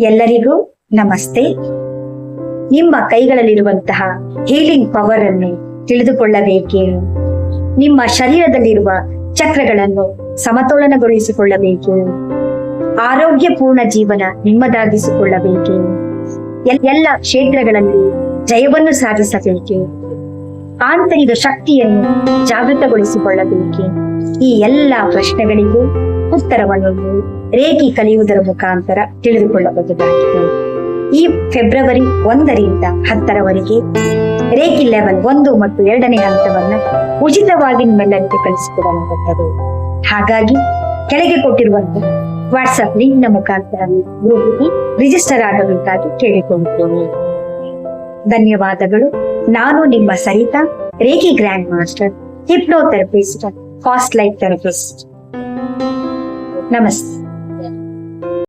ಎಲ್ಲರಿಗೂ ನಮಸ್ತೆ. ನಿಮ್ಮ ಕೈಗಳಲ್ಲಿರುವಂತಹ ಹೀಲಿಂಗ್ ಪವರ್ ಅನ್ನು ತಿಳಿದುಕೊಳ್ಳಬೇಕೇ? ನಿಮ್ಮ ಶರೀರದಲ್ಲಿರುವ ಚಕ್ರಗಳನ್ನು ಸಮತೋಲನಗೊಳಿಸಿಕೊಳ್ಳಬೇಕೇ? ಆರೋಗ್ಯಪೂರ್ಣ ಜೀವನ ನಿಮ್ಮದಾಗಿಸಿಕೊಳ್ಳಬೇಕೇ? ಎಲ್- ಎಲ್ಲ ಕ್ಷೇತ್ರಗಳಲ್ಲಿ ಜಯವನ್ನು ಸಾಧಿಸಬೇಕೆ? ಆಂತರಿಕ ಶಕ್ತಿಯನ್ನು ಜಾಗೃತಗೊಳಿಸಿಕೊಳ್ಳಬೇಕೆ? ಈ ಎಲ್ಲ ಪ್ರಶ್ನೆಗಳಿಗೂ ಉತ್ತರವನ್ನು ರೇಖಿ ಕಲಿಯುವುದರ ಮುಖಾಂತರ ತಿಳಿದುಕೊಳ್ಳಬಹುದಾಗಿದೆ ಈ ಫೆಬ್ರವರಿ ಒಂದರಿಂದ ಹತ್ತರವರೆಗೆ ರೇಖಿ ಲೆವೆಲ್ ಒಂದು ಮತ್ತು ಎರಡನೇ ಹಂತವನ್ನು ಉಚಿತವಾಗಿ ನಿಮ್ಮೆಲ್ಲರಿಗೆ ಕಲಿಸಿಕೊಡಲಾಗುತ್ತದೆ. ಹಾಗಾಗಿ ಕೆಳಗೆ ಕೊಟ್ಟಿರುವಂತಹ ವಾಟ್ಸ್ಆಪ್ ಲಿಂಕ್ನ ಮುಖಾಂತರ ಗ್ರೂಪ್ಗೆ ರಿಜಿಸ್ಟರ್ ಆಗಬೇಕಾಗಿ ಕೇಳಿಕೊಳ್ಳುತ್ತೇನೆ ಧನ್ಯವಾದಗಳು. ನಾನು ನಿಮ್ಮ Sarita, reiki grand master, hypnotherapist, past life therapist. Namaste.